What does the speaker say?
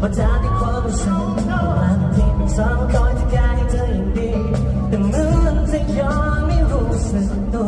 พอเธอได้ความรู้สึกหลังที่มันซ้ำคอยจะใกายให้เธออย่างดีแต่เมื่อนจะยอมไม่รู้สึกตัว